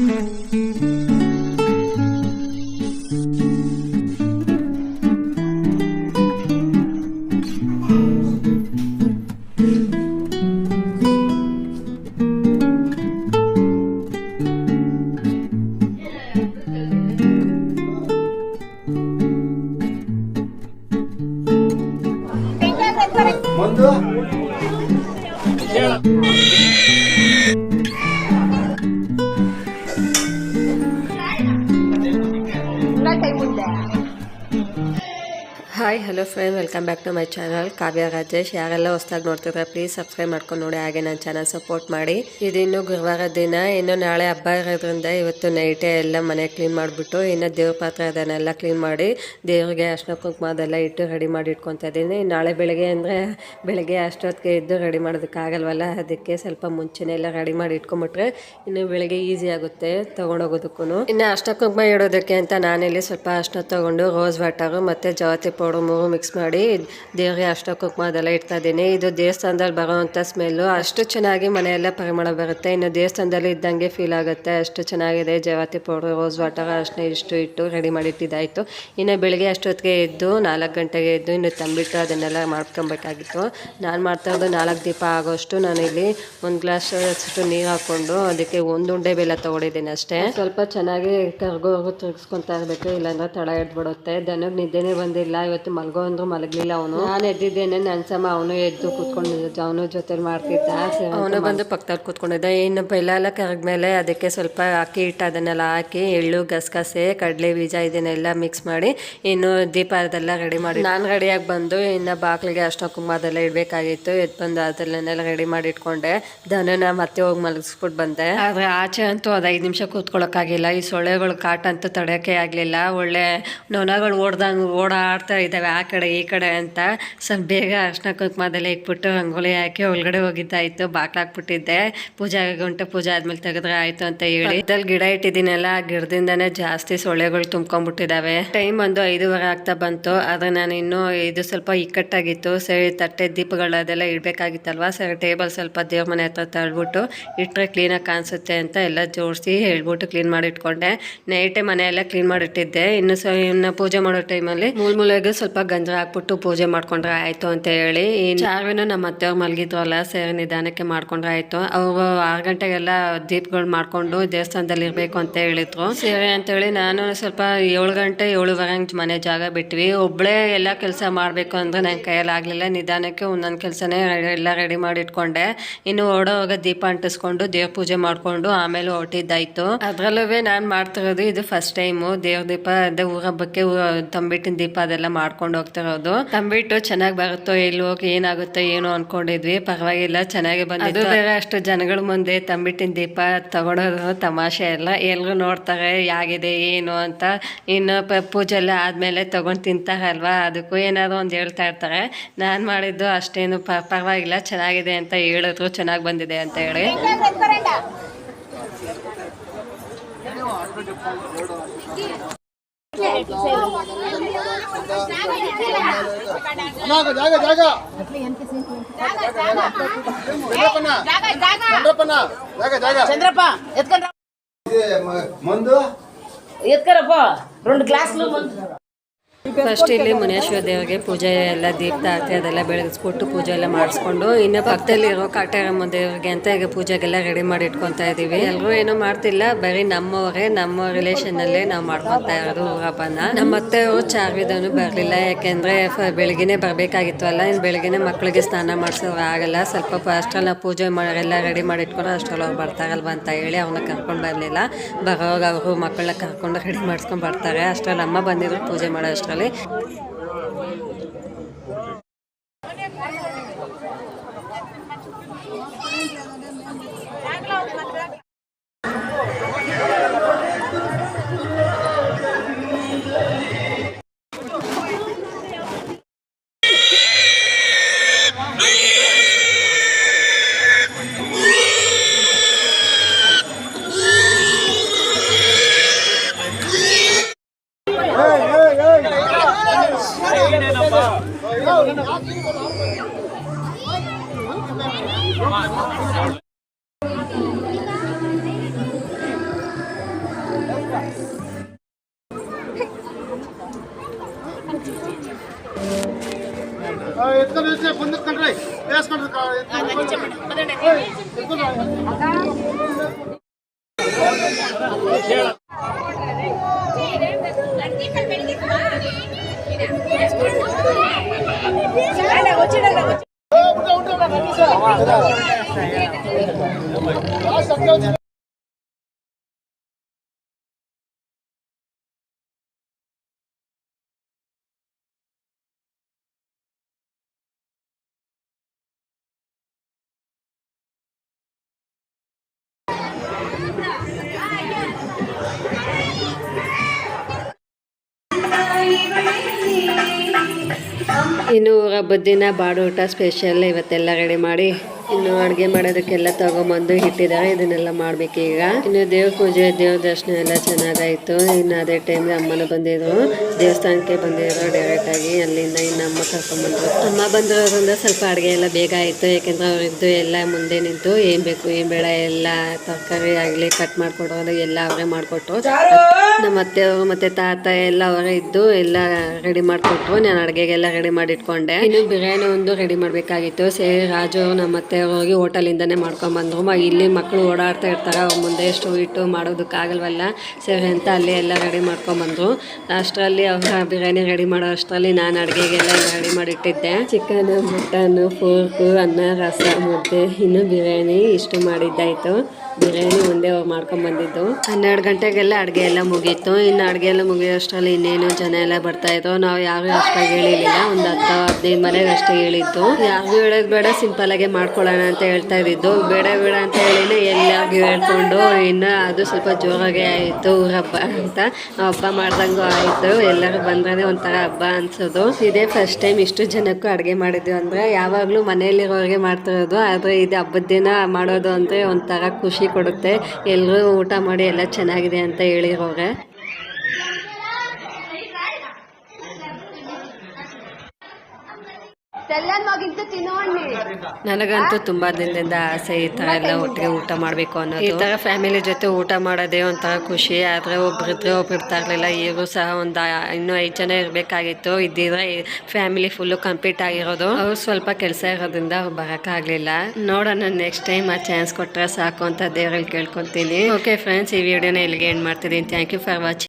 Música hi hello friend welcome back to my channel Kavya Rajesh ಯಾರೆಲ್ಲ ಹೊಸ್ದಾಗಿ ನೋಡ್ತಿದ್ರೆ please subscribe ಮಾಡ್ಕೊಂಡು ನೋಡಿ, ಹಾಗೆ ನನ್ನ ಚಾನಲ್ ಸಪೋರ್ಟ್ ಮಾಡಿ. ಇದಿನ್ನು ಗುರುವಾರ ದಿನ, ಇನ್ನು ನಾಳೆ ಹಬ್ಬ ಇರೋದ್ರಿಂದ ಇವತ್ತು ನೈಟೇ ಎಲ್ಲ ಮನೆ ಕ್ಲೀನ್ ಮಾಡಿಬಿಟ್ಟು, ಇನ್ನು ದೇವ್ರ ಪಾತ್ರ ಅದನ್ನೆಲ್ಲ ಕ್ಲೀನ್ ಮಾಡಿ, ದೇವ್ರಿಗೆ ಅರ್ಶಿನ ಕುಂಕುಮ ಅದೆಲ್ಲ ಇಟ್ಟು ರೆಡಿ ಮಾಡಿ ಇಟ್ಕೊತಾ ಇದ್ದೀನಿ. ನಾಳೆ ಬೆಳಗ್ಗೆ ಅಂದರೆ ಬೆಳಗ್ಗೆ ಅಷ್ಟೊತ್ತಿಗೆ ಇದ್ದು ರೆಡಿ ಮಾಡೋದಕ್ಕಾಗಲ್ವಲ್ಲ ಅದಕ್ಕೆ ಸ್ವಲ್ಪ ಮುಂಚೆನೇ ಎಲ್ಲ ರೆಡಿ ಮಾಡಿ ಇಟ್ಕೊಂಬಿಟ್ರೆ ಇನ್ನು ಬೆಳಗ್ಗೆ ಈಸಿ ಆಗುತ್ತೆ ತೊಗೊಂಡೋಗೋದಕ್ಕೂ ಇನ್ನು ಅರ್ಶಿನ ಕುಂಕುಮ ಇಡೋದಕ್ಕೆ ಅಂತ ನಾನಿಲ್ಲಿ ಸ್ವಲ್ಪ ಅರ್ಶಿನ ತೊಗೊಂಡು ರೋಸ್ ವಾಟರು ಮತ್ತು ಜವಾತಿ ಪೌಡರ್ ಮೂರು ಮಿಕ್ಸ್ ಮಾಡಿ ದೇವರಿಗೆ ಅಷ್ಟು ಕುಕ್ಮ ಅದೆಲ್ಲ ಇಡ್ತಾ ಇದ್ದೀನಿ. ಇದು ದೇವಸ್ಥಾನದಲ್ಲಿ ಬರೋವಂಥ ಸ್ಮೆಲ್ಲು ಅಷ್ಟು ಚೆನ್ನಾಗಿ ಮನೆಯೆಲ್ಲ ಪರಿಮಳ ಬರುತ್ತೆ. ಇನ್ನು ದೇವಸ್ಥಾನದಲ್ಲಿ ಇದ್ದಂಗೆ ಫೀಲ್ ಆಗುತ್ತೆ. ಅಷ್ಟು ಚೆನ್ನಾಗಿದೆ. ಜವಾತಿ ಪೌಡರ್ ರೋಸ್ ವಾಟರ್ ಅಷ್ಟೇ ಇಷ್ಟು ಇಟ್ಟು ರೆಡಿ ಮಾಡಿ ಇಟ್ಟಿದ್ದಾಯಿತು. ಇನ್ನು ಬೆಳಿಗ್ಗೆ ಅಷ್ಟೊತ್ತಿಗೆ ಎದ್ದು ನಾಲ್ಕು ಗಂಟೆಗೆ ಎದ್ದು ಇನ್ನು ತಂಬಿಟ್ಟು ಅದನ್ನೆಲ್ಲ ಮಾಡ್ಕೊಬೇಕಾಗಿತ್ತು. ನಾನು ಮಾಡ್ತಾ ಇರೋದು ನಾಲ್ಕು ದೀಪ ಆಗೋಷ್ಟು ನಾನು ಇಲ್ಲಿ ಒಂದು ಗ್ಲಾಸ್ ಅಷ್ಟು ನೀರು ಹಾಕ್ಕೊಂಡು ಅದಕ್ಕೆ ಒಂದು ಉಂಡೆ ಬೆಲ್ಲ ತೊಗೊಂಡಿದ್ದೀನಿ ಅಷ್ಟೇ. ಸ್ವಲ್ಪ ಚೆನ್ನಾಗಿ ಕರ್ಗೋರ್ಗು ತಿರ್ಗಿಸ್ಕೊತಾ ಇರಬೇಕು, ಇಲ್ಲಾಂದ್ರೆ ತಳ ಹಿಡ್ಬಿಡುತ್ತೆ ದನಕ್ಕೆ ನಿದ್ದೆನೇ ಬಂದಿಲ್ಲ. ಇವತ್ತು ಮಲ್ಗೋ ಅಂದ್ರು ಮಲಗಲಿಲ್ಲ ಅವನು. ನಾನು ಎದ್ದಿದ್ದೇನೆ ನನ್ನ ಸಮ ಅವನು ಎದ್ದು ಕೂತ್ಕೊಂಡಿದ್ದ ಅವನು ಜೊತೆಲಿ ಮಾಡ್ತಿದ್ದ. ಅವನು ಬಂದು ಪಕ್ಕದಲ್ಲಿ ಕೂತ್ಕೊಂಡಿದ್ದ. ಇನ್ನು ಬೆಲ್ಲ ಎಲ್ಲ ಕರಗ್ಮೇಲೆ ಅದಕ್ಕೆ ಸ್ವಲ್ಪ ಅಕ್ಕಿ ಹಿಟ್ಟು ಅದನ್ನೆಲ್ಲ ಹಾಕಿ ಎಳ್ಳು ಗಸಗಸೆ ಕಡಲೆ ಬೀಜ ಇದನ್ನೆಲ್ಲ ಮಿಕ್ಸ್ ಮಾಡಿ ಇನ್ನು ದೀಪ ಅದೆಲ್ಲ ರೆಡಿ ಮಾಡಿ ನಾನು ರೆಡಿಯಾಗಿ ಬಂದು ಇನ್ನು ಬಾಗಿಲಿಗೆ ಅಷ್ಟ ಕುಂಕುಮ ಅದೆಲ್ಲ ಇಡಬೇಕಾಗಿತ್ತು. ಎದ್ದು ಬಂದು ಅದನ್ನೆಲ್ಲ ರೆಡಿ ಮಾಡಿ ಇಟ್ಕೊಂಡೆ ದನನ ಮತ್ತೆ ಹೋಗಿ ಮಲಗಿಸ್ಬಿಟ್ಟು ಬಂದೆ. ಆದರೆ ಆಚೆ ಅಂತೂ ಅದು ಐದು ನಿಮಿಷ ಕೂತ್ಕೊಳ್ಳೋಕ್ಕಾಗಿಲ್ಲ ಈ ಸೊಳ್ಳೆಗಳು ಕಾಟ ಅಂತೂ ತಡೆಯೋಕ್ಕೆ ಆಗಲಿಲ್ಲ. ಒಳ್ಳೆ ನೊಣಗಳು ಓಡ್ದಂಗೆ ಓಡಾಡ್ತಾ ಇದ್ದಾವೆ ಆ ಕಡೆ, ಈ ಕಡೆ ಅಂತ ಸ್ವಲ್ಪ ಬೇಗ ಅರ್ಶಿನ ಕುಂಕುಮದಲ್ಲಿ ಇಟ್ಬಿಟ್ಟು ರಂಗೋಲಿ ಹಾಕಿ ಒಳಗಡೆ ಹೋಗಿದ್ದಾಯ್ತು. ಬಾಕ್ಲಾಕ್ಬಿಟ್ಟಿದ್ದೆ ಪೂಜಾ ಗಂಟೆ ಪೂಜೆ ಆದ್ಮೇಲೆ ತೆಗೆದ್ರೆ ಆಯ್ತು ಅಂತ ಹೇಳಿ. ಇದ್ರಲ್ಲಿ ಗಿಡ ಇಟ್ಟಿದ್ದೀನಲ್ಲ, ಆ ಗಿಡದಿಂದಾನೇ ಜಾಸ್ತಿ ಸೊಳ್ಳೆಗಳು ತುಂಬ್ಕೊಂಡ್ಬಿಟ್ಟಿದ್ದಾವೆ ಟೈಮ್ ಒಂದು ಐದೂವರೆ ಆಗ್ತಾ ಬಂತು. ಆದ್ರೆ ನಾನು ಇನ್ನೂ ಇದು ಸ್ವಲ್ಪ ಇಕ್ಕಟ್ಟಾಗಿತ್ತು. ಸರಿ ತಟ್ಟೆ ದೀಪಗಳು ಅದೆಲ್ಲ ಇಡಬೇಕಾಗಿತ್ತಲ್ವಾ? ಸರಿ, ಟೇಬಲ್ ಸ್ವಲ್ಪ ದೇವ್ರ ಮನೆ ಹತ್ರ ತಳ್ಬಿಟ್ಟು ಇಟ್ಟರೆ ಕ್ಲೀನಾಗಿ ಕಾಣಿಸುತ್ತೆ ಅಂತ ಎಲ್ಲ ಜೋಡಿಸಿ ಹೇಳ್ಬಿಟ್ಟು ಕ್ಲೀನ್ ಮಾಡಿ ಇಟ್ಕೊಂಡೆ. ನೈಟೇ ಮನೆಯೆಲ್ಲ ಕ್ಲೀನ್ ಮಾಡಿಟ್ಟಿದ್ದೆ ಇನ್ನು ಸ, ಇನ್ನು ಪೂಜೆ ಮಾಡೋ ಟೈಮಲ್ಲಿ ಮೂಲ ಮೂಲೆಗೆ ಸ್ವಲ್ಪ ಗಂಜಲ ಹಾಕ್ಬಿಟ್ಟು ಪೂಜೆ ಮಾಡ್ಕೊಂಡ್ರೆ ಆಯ್ತು ಅಂತ ಹೇಳಿ. ಚಾರ್ವಿನ ನಮ್ಮ ಅತ್ತೆಯವ್ರು ಮಲಗಿದ್ರಲ್ಲ ಸೇರಿ ನಿಧಾನಕ್ಕೆ ಮಾಡ್ಕೊಂಡ್ರೆ ಆಯ್ತು. ಅವರು ಆರು ಗಂಟೆಗೆಲ್ಲ ದೀಪಗಳು ಮಾಡ್ಕೊಂಡು ದೇವಸ್ಥಾನದಲ್ಲಿ ಇರಬೇಕು ಅಂತ ಹೇಳಿದ್ರು. ಸರಿ ಅಂತೇಳಿ ನಾನು ಸ್ವಲ್ಪ ಏಳು ಗಂಟೆ, ಏಳುವರೆ ಮನೆ ಜಾಗ ಬಿಟ್ವಿ. ಒಬ್ಬಳೇ ಎಲ್ಲ ಕೆಲಸ ಮಾಡಬೇಕು ಅಂದ್ರೆ ನನ್ನ ಕೈಯಲ್ಲಿ ಆಗಲಿಲ್ಲ. ನಿಧಾನಕ್ಕೆ ಒಂದೊಂದು ಕೆಲಸನೇ ಎಲ್ಲ ರೆಡಿ ಮಾಡಿ ಇಟ್ಕೊಂಡೆ. ಇನ್ನು ಓಡೋವಾಗ ದೀಪ ಅಂಟಿಸ್ಕೊಂಡು ದೇವ್ರ ಪೂಜೆ ಮಾಡಿಕೊಂಡು ಆಮೇಲೆ ಹೊರಟಿದ್ದಾಯ್ತು. ಅದರಲ್ಲೂ ನಾನು ಮಾಡ್ತಿರೋದು ಇದು ಫಸ್ಟ್ ಟೈಮು ದೇವ್ರ ದೀಪ, ಅದೇ ಊರ ಹಬ್ಬಕ್ಕೆ ತಂಬಿಟ್ಟಿನ ದೀಪ ಅದೆಲ್ಲ ಮಾಡ್ಕೊಂಡು ಹೋಗ್ತಾ ಇರೋದು. ತಂಬಿಟ್ಟು ಚೆನ್ನಾಗಿ ಬರುತ್ತೋ ಇಲ್ವೋ ಏನಾಗುತ್ತೋ ಏನೋ ಅನ್ಕೊಂಡಿದ್ವಿ. ಪರವಾಗಿಲ್ಲ ಚೆನ್ನಾಗಿ ಬಂದಿದ್ದು ಬೇರೆ ಅಷ್ಟು ಜನಗಳ ಮುಂದೆ ತಂಬಿಟ್ಟಿನ ದೀಪ ತಗೊಳೋದು ತಮಾಷೆ ಎಲ್ಲ ಎಲ್ಲರೂ ನೋಡ್ತಾರೆ ಯಾಗಿದೆ ಏನು ಅಂತ. ಇನ್ನು ಪೂಜೆ ಎಲ್ಲ ಆದಮೇಲೆ ತಗೊಂಡು ತಿಂತಾರಲ್ವಾ? ಅದಕ್ಕೂ ಏನಾದ್ರು ಒಂದು ಹೇಳ್ತಾ ಇರ್ತಾರೆ. ನಾನು ಮಾಡಿದ್ದು ಅಷ್ಟೇನು ಪರವಾಗಿಲ್ಲ ಚೆನ್ನಾಗಿದೆ ಅಂತ ಹೇಳಿದ್ರು ಚೆನ್ನಾಗಿ ಬಂದಿದೆ ಅಂತ ಹೇಳಿ. జాగా జాగా. చంద్రప్ప ఎత్తుకండి ముందు? ఎత్తుకరప్ప రెండు గ్లాసులు ముందు. ಫಸ್ಟ್ ಇಲ್ಲಿ ಮುನೇಶ್ವರ ದೇವರಿಗೆ ಪೂಜೆ ಎಲ್ಲ ದೀಪ ಆರತಿ ಅದೆಲ್ಲ ಬೆಳಗಿಸ್ಕೊಟ್ಟು ಪೂಜೆ ಎಲ್ಲ ಮಾಡಿಸ್ಕೊಂಡು ಇನ್ನು ಪಕ್ಕದಲ್ಲಿ ಇರೋ ಕಾಟೇರಮ್ಮ ದೇವರಿಗೆ ಅಂತ ಈಗ ಪೂಜೆಗೆಲ್ಲ ರೆಡಿ ಮಾಡಿ ಇಟ್ಕೊತಾ ಇದ್ದೀವಿ. ಎಲ್ಲರೂ ಏನೂ ಮಾಡ್ತಿಲ್ಲ, ಬರೀ ನಮ್ಮವರೇ, ನಮ್ಮ ರಿಲೇಷನ್ ಅಲ್ಲೇ ನಾವು ಮಾಡ್ಕೊತಾ ಇರೋದು ಹಬ್ಬನ ನಮ್ಮ ಅತ್ತೆಯವರು ಚಾರ್ವಿದನು ಬರಲಿಲ್ಲ, ಯಾಕೆಂದ್ರೆ ಬೆಳಗ್ಗೆನೆ ಬರಬೇಕಾಗಿತ್ತು ಇನ್ನು ಬೆಳಗ್ಗೆನೆ ಮಕ್ಕಳಿಗೆ ಸ್ನಾನ ಮಾಡಿಸೋರು ಆಗಲ್ಲ, ಸ್ವಲ್ಪ ಅಷ್ಟರಲ್ಲಿ ನಾವು ಪೂಜೆ ಎಲ್ಲ ರೆಡಿ ಮಾಡಿ ಇಟ್ಕೊಂಡು ಅಷ್ಟ್ರಲ್ಲಿ ಅವ್ರು ಬರ್ತಾರಲ್ವ ಅಂತ ಹೇಳಿ ಅವನ್ನ ಕರ್ಕೊಂಡು ಬರಲಿಲ್ಲ. ಬರೋವಾಗ ಅವರು ಮಕ್ಕಳನ್ನ ಕರ್ಕೊಂಡು ರೆಡಿ ಮಾಡಿಸ್ಕೊಂಡು ಬರ್ತಾರೆ. ಅಷ್ಟ್ರಲ್ಲಿ ಅಮ್ಮ ಬಂದಿದ್ರು, ಪೂಜೆ ಮಾಡೋ ಅಷ್ಟರಲ್ಲಿ. চলে ఎత్తుకొని ముందుకంటే వేసుకోండి ఎత్తుకొని ಇನ್ನು ಹಬ್ಬದ ದಿನ ಬಾಡೂಟ ಸ್ಪೆಷಲ್ ಇವತ್ತೆಲ್ಲ ರೆಡಿ ಮಾಡಿ. ಇನ್ನು ಅಡುಗೆ ಮಾಡೋದಕ್ಕೆಲ್ಲ ತಗೊಂಬಂದು ಇಟ್ಟಿದ್ದಾರೆ. ಇದನ್ನೆಲ್ಲ ಮಾಡ್ಬೇಕೀಗ ಇನ್ನು ದೇವ್ರ ಪೂಜೆ, ದೇವ್ರ ದರ್ಶನ ಎಲ್ಲ ಚೆನ್ನಾಗಾಯ್ತು. ಇನ್ನು ಅದೇ ಟೈಮ್ ಅಮ್ಮನ ಬಂದಿದ್ರು. ದೇವಸ್ಥಾನಕ್ಕೆ ಬಂದಿದ್ರು ಡೈರೆಕ್ಟ್ ಆಗಿ. ಅಲ್ಲಿಂದ ಇನ್ನು ಅಮ್ಮ ಕರ್ಕೊಂಡ್ಬಂದ್ರು ಅಮ್ಮ ಬಂದಿರೋದ್ರಿಂದ ಸ್ವಲ್ಪ ಅಡುಗೆ ಎಲ್ಲ ಬೇಗ ಆಯಿತು. ಯಾಕೆಂದ್ರೆ ಅವರಿದ್ದು ಎಲ್ಲ ಮುಂದೆ ನಿಂತು ಏನು ಬೇಕು, ಏನು ಬೇಡ, ಎಲ್ಲ ತರಕಾರಿ ಆಗಲಿ ಕಟ್ ಮಾಡಿಕೊಡೋದು ಎಲ್ಲ ಅವರೇ ಮಾಡಿಕೊಟ್ರು ನಮ್ಮ ಅತ್ತೆಯವರು ಮತ್ತೆ ತಾತ ಎಲ್ಲ ಅವರೇ ಇದ್ದು ಎಲ್ಲ ರೆಡಿ ಮಾಡಿಕೊಟ್ರು ನಾನು ಅಡುಗೆಗೆಲ್ಲ ರೆಡಿ ಮಾಡಿ ಇಟ್ಕೊಂಡೆ ಇನ್ನು ಬಿರಿಯಾನಿ ಒಂದು ರೆಡಿ ಮಾಡಬೇಕಾಗಿತ್ತು. ಸೇ ರಾಜು ನಮ್ಮ ಅತ್ತೆಯವ್ರು ಹೋಗಿ ಹೋಟೆಲಿಂದನೇ ಮಾಡ್ಕೊಂಡ್ ಬಂದ್ರು ಮ ಇಲ್ಲಿ ಮಕ್ಕಳು ಓಡಾಡ್ತಾ ಇರ್ತಾರೆ. ಮುಂದೆ ಎಷ್ಟು ಇಟ್ಟು ಮಾಡೋದಕ್ಕಾಗಲ್ವಲ್ಲ. ಸೇವೆ ಅಂತ ಅಲ್ಲಿ ಎಲ್ಲ ರೆಡಿ ಮಾಡ್ಕೊಂಬಂದು ಅಷ್ಟರಲ್ಲಿ ಅವ್ರ ಬಿರಿಯಾನಿ ರೆಡಿ ಮಾಡೋ ಅಷ್ಟರಲ್ಲಿ ನಾನು ಅಡುಗೆಗೆಲ್ಲ ರೆಡಿ ಮಾಡಿಟ್ಟಿದ್ದೆ. ಚಿಕನ್, ಮಟನ್, ಫೋರ್ಕು, ಅನ್ನ, ರಸ, ಮುದ್ದೆ, ಇನ್ನು ಬಿರಿಯಾನಿ ಇಷ್ಟು ಮಾಡಿದ್ದಾಯ್ತು. ಬಿರಿಯಾನಿ ಒಂದೇ ಮಾಡ್ಕೊಂಬಂದಿದ್ದು ಹನ್ನೆರಡು ಗಂಟೆಗೆಲ್ಲ ಅಡುಗೆ ಎಲ್ಲ ಮುಗೀತು. ಇನ್ನು ಅಡುಗೆ ಎಲ್ಲ ಮುಗಿಯೋಷ್ಟರಲ್ಲಿ ಇನ್ನೇನು ಜನ ಎಲ್ಲ ಬರ್ತಾ ಇದ್ರು. ನಾವು ಯಾರು ಅಷ್ಟಾಗಿ ಹೇಳಿಲ್ಲ ಒಂದು ಹತ್ತು, ಹದಿನೈದು ಮನೆಗೆ ಅಷ್ಟೇ ಹೇಳಿದ್ದು. ಯಾರಿಗೂ ಹೇಳೋದು ಬೇಡ, ಸಿಂಪಲ್ ಆಗಿ ಮಾಡ್ಕೊಳ್ಳೋಣ ಅಂತ ಹೇಳ್ತಾ ಇದ್ದಿದ್ದು. ಬೇಡ ಬೇಡ ಅಂತ ಹೇಳಿನೇ ಎಲ್ಲಾಗಿ ಹೇಳ್ಕೊಂಡು ಇನ್ನು ಅದು ಸ್ವಲ್ಪ ಜೋರಾಗೆ ಆಯಿತು ಹಬ್ಬ ಅಂತ. ಹಬ್ಬ ಮಾಡ್ದಂಗೂ ಆಯಿತು. ಎಲ್ಲರೂ ಬಂದ್ರೆ ಒಂಥರ ಹಬ್ಬ ಅನ್ಸೋದು. ಇದೇ ಫಸ್ಟ್ ಟೈಮ್ ಇಷ್ಟು ಜನಕ್ಕೂ ಅಡುಗೆ ಮಾಡಿದ್ವಿ ಅಂದರೆ ಯಾವಾಗಲೂ ಮನೆಯಲ್ಲಿರೋರಿಗೆ ಮಾಡ್ತಿರೋದು. ಆದರೆ ಇದು ಹಬ್ಬದ ದಿನ ಮಾಡೋದು ಅಂದರೆ ಒಂಥರ ಖುಷಿ ಕೊಡುತ್ತೆ. ಎಲ್ಲರೂ ಊಟ ಮಾಡಿ ಎಲ್ಲ ಚೆನ್ನಾಗಿದೆ ಅಂತ ಹೇಳಿರೋರೆ. ನನಗಂತೂ ತುಂಬಾ ದಿನದಿಂದ ಆಸೆ ಈ ತರ ಎಲ್ಲ ಒಟ್ಟಿಗೆ ಊಟ ಮಾಡಬೇಕು ಅನ್ನೋದು. ಈ ತರ ಫ್ಯಾಮಿಲಿ ಜೊತೆ ಊಟ ಮಾಡೋದೇ ಒಂಥರ ಖುಷಿ. ಆದ್ರೆ ಒಬ್ರಿದ್ರೆ ಒಬ್ರು ಇರ್ತಾ ಇರ್ಲಿಲ್ಲ ಈಗೂ ಸಹ ಒಂದು ಇನ್ನೂ ಐದ್ ಜನ ಇರಬೇಕಾಗಿತ್ತು. ಇದ್ದಿದ್ರೆ ಫ್ಯಾಮಿಲಿ ಫುಲ್ಲು ಕಂಪ್ಲೀಟ್ ಆಗಿರೋದು. ಅವ್ರು ಸ್ವಲ್ಪ ಕೆಲಸ ಇರೋದ್ರಿಂದ ಅವ್ರು ಬರೋಕ್ಕಾಗಲಿಲ್ಲ. ನೋಡೋಣ ನೆಕ್ಸ್ಟ್ ಟೈಮ್ ಆ ಚಾನ್ಸ್ ಕೊಟ್ಟರೆ ಸಾಕು ಅಂತ ದೇವರಲ್ಲಿ ಕೇಳ್ಕೊತೀನಿ. ಓಕೆ ಫ್ರೆಂಡ್ಸ್ ಈ ವಿಡಿಯೋನ ಇಲ್ಲಿಗೆ ಎಂಡ್ ಮಾಡ್ತಿದ್ದೀನಿ. Thank you for watching